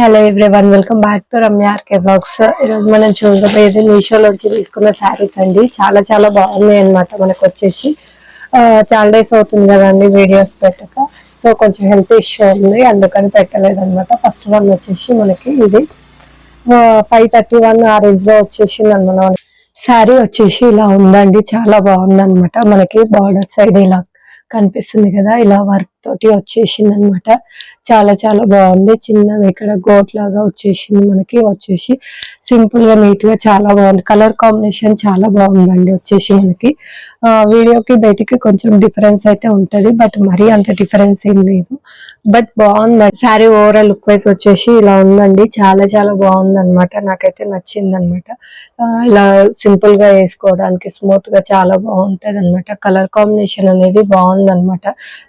Hello everyone welcome back to Ramya RK blogs ఈరోజు మనం చూడబోయేది మీషోలో వచ్చి తీసుకున్న శారీస్ అండి. చాలా చాలా బాగున్నాయి అన్నమాట మనకు వచ్చేసి. చాలా డేస్ అవుతుంది కదండి వీడియోస్ పెట్టక. సో కొంచెం హెల్త్ ఇష్యూ ఉంది అందుకని పెట్టలేదు అనమాట ఫస్ట్ వన్ వచ్చేసి మనకి ఇది. ఫైవ్ థర్టీ వన్ ఆ రేంజ్లో వచ్చేసింది అనమాట శారీ వచ్చేసి ఇలా ఉందండి. చాలా బాగుంది అనమాట మనకి బార్డర్ సైడ్ ఇలా కనిపిస్తుంది కదా ఇలా వర్క్ తోటి వచ్చేసింది అనమాట చాలా చాలా బాగుంది. చిన్నది ఇక్కడ గోట్ లాగా వచ్చేసింది మనకి. వచ్చేసి సింపుల్గా నీట్గా చాలా బాగుంది. కలర్ కాంబినేషన్ చాలా బాగుందండి వచ్చేసి మనకి. వీడియోకి బయటికి కొంచెం డిఫరెన్స్ అయితే ఉంటది. బట్ మరీ అంత డిఫరెన్స్ ఏం లేదు. బట్ బాగుంది. శారీ ఓవరాల్ లుక్ వైజ్ వచ్చేసి ఇలా ఉందండి. చాలా చాలా బాగుంది అనమాట నాకైతే నచ్చింది అనమాట ఇలా సింపుల్గా వేసుకోవడానికి స్మూత్గా చాలా బాగుంటది అనమాట కలర్ కాంబినేషన్ అనేది బాగుంది అనమాట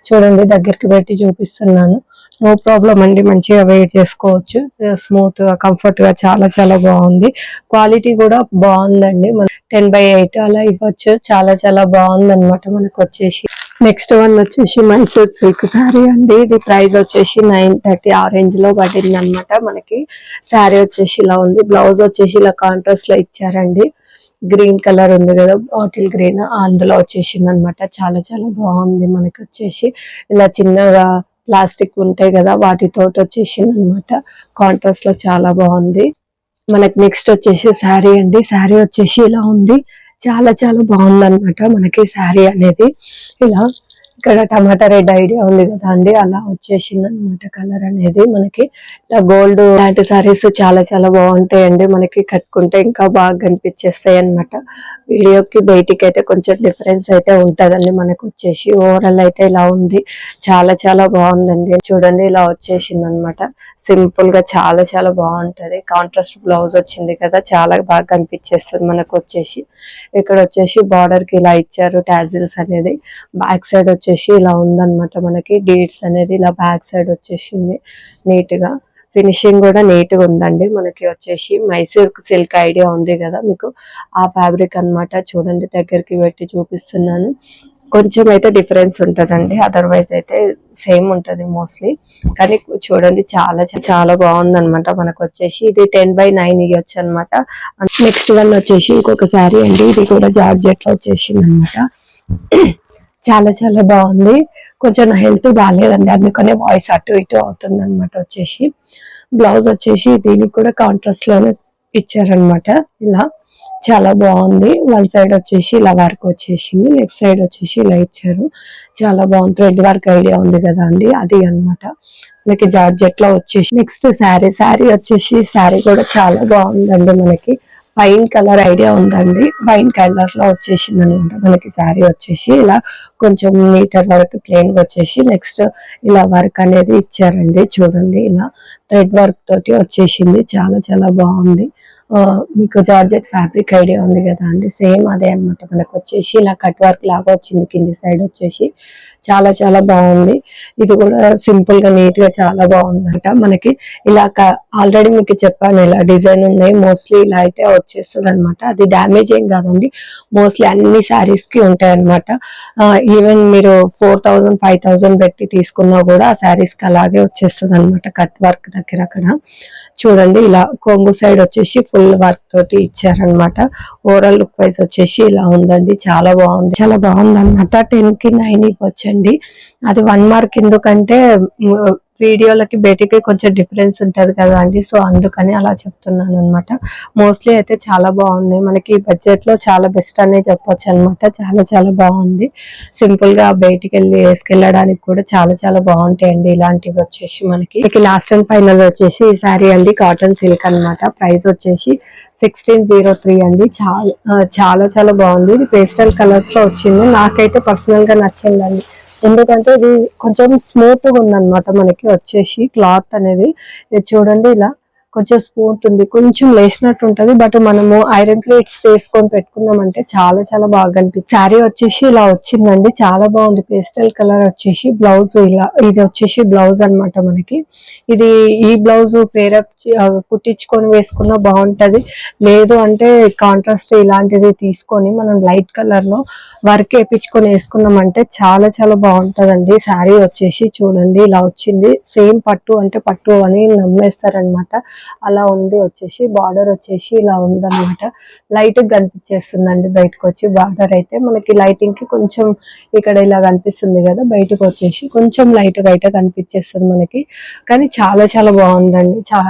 చూడండి దగ్గరికి పెట్టి చూపిస్తున్నాను. నో ప్రాబ్లం అండి మంచిగా వెయిట్ చేసుకోవచ్చు. స్మూత్గా కంఫర్ట్గా చాలా చాలా బాగుంది. క్వాలిటీ కూడా బాగుందండి. మన టెన్ బై ఎయిట్ అలా ఇవ్వచ్చు. చాలా చాలా బాగుంది అనమాట మనకు వచ్చేసి నెక్స్ట్ వన్ వచ్చేసి మైసూర్ సిల్క్ శారీ అండి. ఇది ప్రైస్ వచ్చేసి నైన్ థర్టీ ఆరెంజ్లో పడింది అనమాట మనకి. శారీ వచ్చేసి ఇలా ఉంది. బ్లౌజ్ వచ్చేసి ఇలా కాంట్రాస్ట్లో ఇచ్చారండి. గ్రీన్ కలర్ ఉంది కదా బాటిల్ గ్రీన్ అందులో వచ్చేసింది అనమాట చాలా చాలా బాగుంది మనకి వచ్చేసి. ఇలా చిన్నగా ప్లాస్టిక్ ఉంటాయి కదా వాటితోటి వచ్చేసింది అనమాట కాంట్రాస్ట్లో చాలా బాగుంది. మనకి నెక్స్ట్ వచ్చేసి శారీ అండి. శారీ వచ్చేసి ఇలా ఉంది. చాలా చాలా బాగుంది అనమాట మనకి శారీ అనేది. ఇలా ఇక్కడ టమాటా రెడ్ ఐడియా ఉంది కదా అండి అలా వచ్చేసింది అనమాట కలర్ అనేది మనకి. ఇలా గోల్డ్ లాంటి సారీస్ చాలా చాలా బాగుంటాయండి మనకి కట్టుకుంటే ఇంకా బాగా కనిపించేస్తాయి అనమాట వీడియోకి బయటికి అయితే కొంచెం డిఫరెన్స్ అయితే ఉంటదండి మనకు వచ్చేసి ఓవరాల్ అయితే ఇలా ఉంది. చాలా చాలా బాగుందండి చూడండి ఇలా వచ్చేసింది అనమాట సింపుల్గా చాలా చాలా బాగుంటది. కాంట్రాస్ట్ బ్లౌజ్ వచ్చింది కదా చాలా బాగా కనిపించేస్తుంది మనకు వచ్చేసి. ఇక్కడ వచ్చేసి బార్డర్కి ఇలా ఇచ్చారు టాజిల్స్ అనేది. బ్యాక్ సైడ్ వచ్చేసి ఇలా ఉందన్నమాట మనకి. డేట్స్ అనేది ఇలా బ్యాక్ సైడ్ వచ్చేసింది నీట్గా ఫినిషింగ్ కూడా నీట్గా ఉందండి. మనకి వచ్చేసి మైసూర్ సిల్క్ ఐడియా ఉంది కదా మీకు. ఆ ఫ్యాబ్రిక్ అన్నమాట. చూడండి దగ్గరికి పెట్టి చూపిస్తున్నాను. కొంచెం అయితే డిఫరెన్స్ ఉంటుందండి. అదర్వైజ్ అయితే సేమ్ ఉంటది మోస్ట్లీ. కానీ చూడండి చాలా చాలా బాగుందనమాట మనకు వచ్చేసి ఇది టెన్ బై నైన్ ఇవ్వచ్చు అనమాట నెక్స్ట్ వన్ వచ్చేసి ఇంకొక శారీ అండి. ఇది కూడా జార్జెట్లో వచ్చేసింది అనమాట చాలా చాలా బాగుంది. కొంచెం నా హెల్త్ బాగాలేదండి. అందుకనే వాయిస్ అటు ఇటు అవుతుంది అనమాట వచ్చేసి. బ్లౌజ్ వచ్చేసి దీనికి కూడా కాంట్రాస్ట్లోనే ఇచ్చారనమాట ఇలా చాలా బాగుంది. వన్ సైడ్ వచ్చేసి ఇలా వర్క్ వచ్చేసింది. నెక్స్ట్ సైడ్ వచ్చేసి ఇలా ఇచ్చారు. చాలా బాగుంది. థ్రెడ్ వర్క్ ఐడియా ఉంది కదా అండి. అది అనమాట మనకి జార్జెట్లో వచ్చేసి నెక్స్ట్ శారీ శారీ వచ్చేసి శారీ కూడా చాలా బాగుందండి మనకి. వైన్ కలర్ ఐడియా ఉందండి. వైన్ కలర్లో వచ్చేసింది అనమాట మనకి శారీ వచ్చేసి ఇలా కొంచెం మీటర్ వరకు ప్లెయిన్ వచ్చేసి నెక్స్ట్ ఇలా వర్క్ అనేది ఇచ్చారండి. చూడండి ఇలా థ్రెడ్ వర్క్ తోటి వచ్చేసింది. చాలా చాలా బాగుంది. మీకు జార్జెట్ ఫ్యాబ్రిక్ ఐడియా ఉంది కదా అండి. సేమ్ అదే అన్నమాట. మనకు వచ్చేసి ఇలా కట్ వర్క్ లాగా వచ్చింది కింది సైడ్ వచ్చేసి. చాలా చాలా బాగుంది. ఇది కూడా సింపుల్గా నీట్గా చాలా బాగుందంట మనకి ఇలా ఆల్రెడీ మీకు చెప్పాను ఇలా డిజైన్ ఉన్నాయి. మోస్ట్లీ ఇలా అయితే వచ్చేస్తుంది అనమాట అది డ్యామేజ్ ఏం కాదండి. మోస్ట్లీ అన్ని శారీస్కి ఉంటాయి అనమాట ఈవెన్ మీరు ఫోర్ థౌజండ్ ఫైవ్ థౌజండ్ పెట్టి తీసుకున్నా కూడా ఆ శారీస్కి అలాగే వచ్చేస్తుంది అనమాట కట్ వర్క్ దగ్గర అక్కడ. చూడండి ఇలా కొంగు సైడ్ వచ్చేసి ఫుల్ వర్క్ తోటి ఇచ్చారనమాట ఓవరాల్ లుక్ వైజ్ వచ్చేసి ఇలా ఉందండి. చాలా బాగుంది. చాలా బాగుంది అనమాట టెన్కి నైన్ ఇవ్వచ్చండి. అది వన్ మార్క్ ఎందుకంటే వీడియోలకి బయటికి కొంచెం డిఫరెన్స్ ఉంటుంది కదా అండి. సో అందుకని అలా చెప్తున్నాను అనమాట మోస్ట్లీ అయితే చాలా బాగున్నాయి. మనకి బడ్జెట్లో చాలా బెస్ట్ అనే చెప్పొచ్చు అనమాట చాలా చాలా బాగుంది. సింపుల్గా బయటికి వెళ్ళి వేసుకెళ్ళడానికి కూడా చాలా చాలా బాగుంటాయండి. ఇలాంటివి వచ్చేసి మనకి. లాస్ట్ అండ్ ఫైనల్ వచ్చేసి ఈ సారీ అండి. కాటన్ సిల్క్ అన్నమాట. ప్రైస్ వచ్చేసి సిక్స్టీన్ జీరో త్రీ అండి. చాలా చాలా చాలా బాగుంది. ఇది పేస్టల్ కలర్స్లో వచ్చింది. నాకైతే పర్సనల్గా నచ్చిందండి. ఎందుకంటే ఇది కొంచెం స్మూత్గా ఉందన్నమాట మనకి వచ్చేసి క్లాత్ అనేది. ఇది చూడండి ఇలా కొంచెం స్మూత్ ఉంది కొంచెం లేచినట్టు ఉంటది బట్ మనము ఐరన్ ప్లేట్స్ వేసుకొని పెట్టుకున్నామంటే చాలా చాలా బాగా కనిపిస్తుంది శారీ వచ్చేసి ఇలా వచ్చిందండి చాలా బాగుంది పేస్టల్ కలర్ వచ్చేసి బ్లౌజ్ ఇలా ఇది వచ్చేసి బ్లౌజ్ అన్నమాట మనకి. ఇది ఈ బ్లౌజ్ పేరప్ కుట్టించుకొని వేసుకున్నా బాగుంటది. లేదు అంటే కాంట్రాస్ట్ ఇలాంటిది తీసుకొని మనం లైట్ కలర్లో వర్క్ వేపించుకొని వేసుకున్నామంటే చాలా చాలా బాగుంటదండి. శారీ వచ్చేసి చూడండి ఇలా వచ్చింది. సేమ్ పట్టు అంటే పట్టు అని నమ్మేస్తారనమాట అలా ఉంది వచ్చేసి బార్డర్ వచ్చేసి ఇలా ఉందన్నమాట. లైట్ కనిపించేస్తుందండి బయటకు వచ్చి బార్డర్ అయితే. మనకి లైటింగ్కి కొంచెం ఇక్కడ ఇలా కనిపిస్తుంది కదా బయటకు వచ్చేసి కొంచెం లైట్ అయితే కనిపించేస్తుంది మనకి. కానీ చాలా చాలా బాగుందండి. చా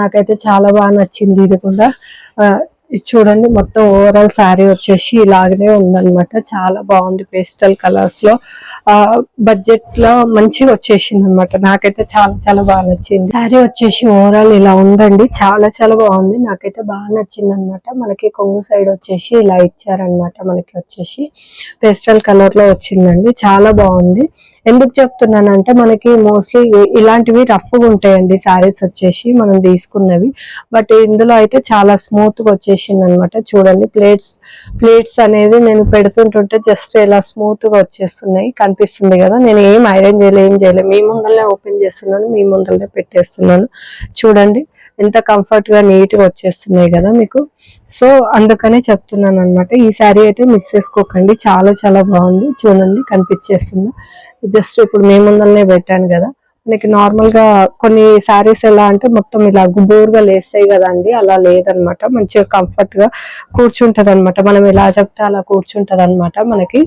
నాకైతే చాలా బాగా నచ్చింది ఇది కూడా. చూడండి మొత్తం ఓవరాల్ శారీ వచ్చేసి ఇలాగనే ఉందన్నమాట. చాలా బాగుంది పేస్టల్ కలర్స్లో. బడ్జెట్లో మంచిగా వచ్చేసింది అనమాట నాకైతే చాలా చాలా బాగా నచ్చింది. శారీ వచ్చేసి ఓవరాల్ ఇలా ఉందండి. చాలా చాలా బాగుంది. నాకైతే బాగా నచ్చింది అనమాట మనకి కొంగు సైడ్ వచ్చేసి ఇలా ఇచ్చారనమాట మనకి వచ్చేసి పేస్టల్ కలర్లో వచ్చిందండి. చాలా బాగుంది. ఎందుకు చెప్తున్నానంటే మనకి మోస్ట్లీ ఇలాంటివి రఫ్గా ఉంటాయండి. శారీస్ వచ్చేసి మనం తీసుకున్నవి. బట్ ఇందులో అయితే చాలా స్మూత్గా వచ్చేసింది అనమాట చూడండి ప్లేట్స్ ప్లేట్స్ అనేది నేను పెడుతుంటుంటే జస్ట్ ఇలా స్మూత్గా వచ్చేస్తున్నాయి కనిపిస్తుంది కదా. నేను ఏం ఐరన్ చేయలే ఏం చేయలేదు మీ ముందరనే ఓపెన్ చేస్తున్నాను మీ ముందరనే పెట్టేస్తున్నాను. చూడండి ఎంత కంఫర్ట్గా నీట్గా వచ్చేస్తున్నాయి కదా మీకు. సో అందుకనే చెప్తున్నాను అనమాట ఈ శారీ అయితే మిస్ చేసుకోకండి. చాలా చాలా బాగుంది. చూడండి కనిపించేస్తుంది. జస్ట్ ఇప్పుడు మీ ముందరనే పెట్టాను కదా. మనకి నార్మల్గా కొన్ని శారీస్ ఎలా అంటే మొత్తం ఇలా గుబూరుగా లేస్తాయి కదండి అలా లేదనమాట. మంచిగా కంఫర్ట్గా కూర్చుంటది అనమాట మనం ఎలా చెప్తే అలా కూర్చుంటది అనమాట మనకి.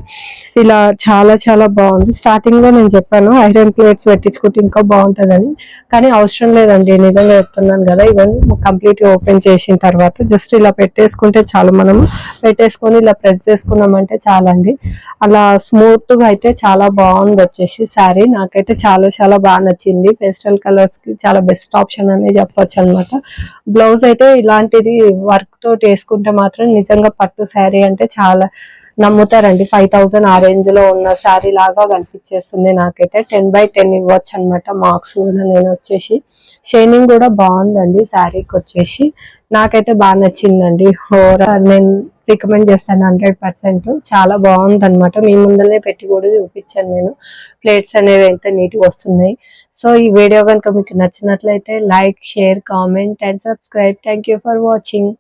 ఇలా చాలా చాలా బాగుంది. స్టార్టింగ్లో నేను చెప్పాను ఐరన్ ప్లేట్స్ పెట్టించుకుంటే ఇంకా బాగుంటదని. కానీ అవసరం లేదండి నిజంగా చెప్తున్నాను కదా. ఇవన్నీ కంప్లీట్గా ఓపెన్ చేసిన తర్వాత జస్ట్ ఇలా పెట్టేసుకుంటే చాలు. మనం పెట్టేసుకొని ఇలా ప్రెస్ చేసుకున్నామంటే చాలండి. అలా స్మూత్గా అయితే చాలా బాగుంది వచ్చేసి శారీ నాకైతే చాలా చాలా బాగా నచ్చింది. పేస్టల్ కలర్స్కి చాలా బెస్ట్ ఆప్షన్ అనే చెప్పొచ్చు అనమాట బ్లౌజ్ అయితే ఇలాంటిది వర్క్ తోటి వేసుకుంటే మాత్రం నిజంగా పట్టు శారీ అంటే చాలా నమ్ముతారండి. ఫైవ్ థౌసండ్ ఆ రేంజ్లో ఉన్న శారీ లాగా కనిపించేస్తుంది నాకైతే. టెన్ బై టెన్ ఇవ్వచ్చు అనమాట మార్క్స్ కూడా నేను వచ్చేసి. షైనింగ్ కూడా బాగుందండి శారీకి వచ్చేసి. నాకైతే బాగా నచ్చిందండి. ఓవరాల్ నేను రికమెండ్ చేస్తాను హండ్రెడ్ పర్సెంట్. చాలా బాగుంది అనమాట మీ ముందరనే పెట్టి కూడా చూపించాను నేను. ప్లేట్స్ అనేవి ఎంత నీట్గా వస్తున్నాయి. సో ఈ వీడియో కనుక మీకు నచ్చినట్లయితే like share comment and subscribe. Thank you for watching.